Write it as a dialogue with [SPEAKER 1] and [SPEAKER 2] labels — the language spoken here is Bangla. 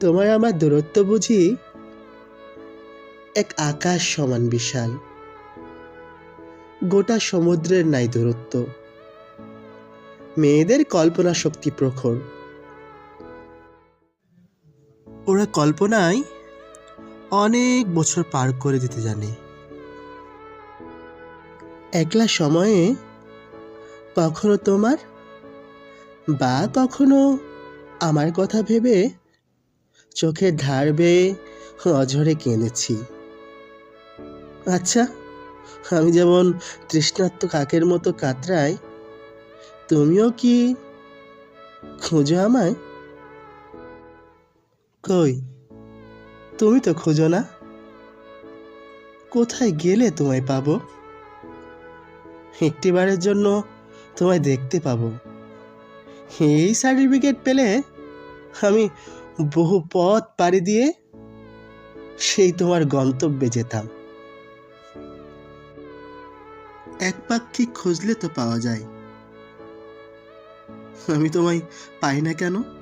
[SPEAKER 1] তোমায় আমার দূরত্ব বুঝি? এক আকাশ সমান বিশাল। গোটা সমুদ্রের নাই দূরত্ব। মেয়েদের কল্পনা শক্তি প্রখর। ওরা কল্পনায় অনেক বছর পার করে দিতে জানে। একলা সময়ে কখনো তোমার বা কখনো আমার কথা ভেবে চোখের ধার বেয়ে অঝরে কেঁদেছি। আচ্ছা আমি যেমন তৃষ্ণার্ত কাকের মতো কাতরাই, তুমিও কি খুঁজো আমায়? কই, তুমি তো খুঁজো না। কোথায় গেলে তোমায় পাবো? একটিবারের জন্য তোমায় দেখতে পাবো। এই সার্টিফিকেট পেলে আমি বহু পথ পাড়ি দিয়ে সেই তোমার গন্তব্যে যেতাম। এক পাখি খুঁজলে তো পাওয়া যায়। আমি তোমায় পাই না কেন?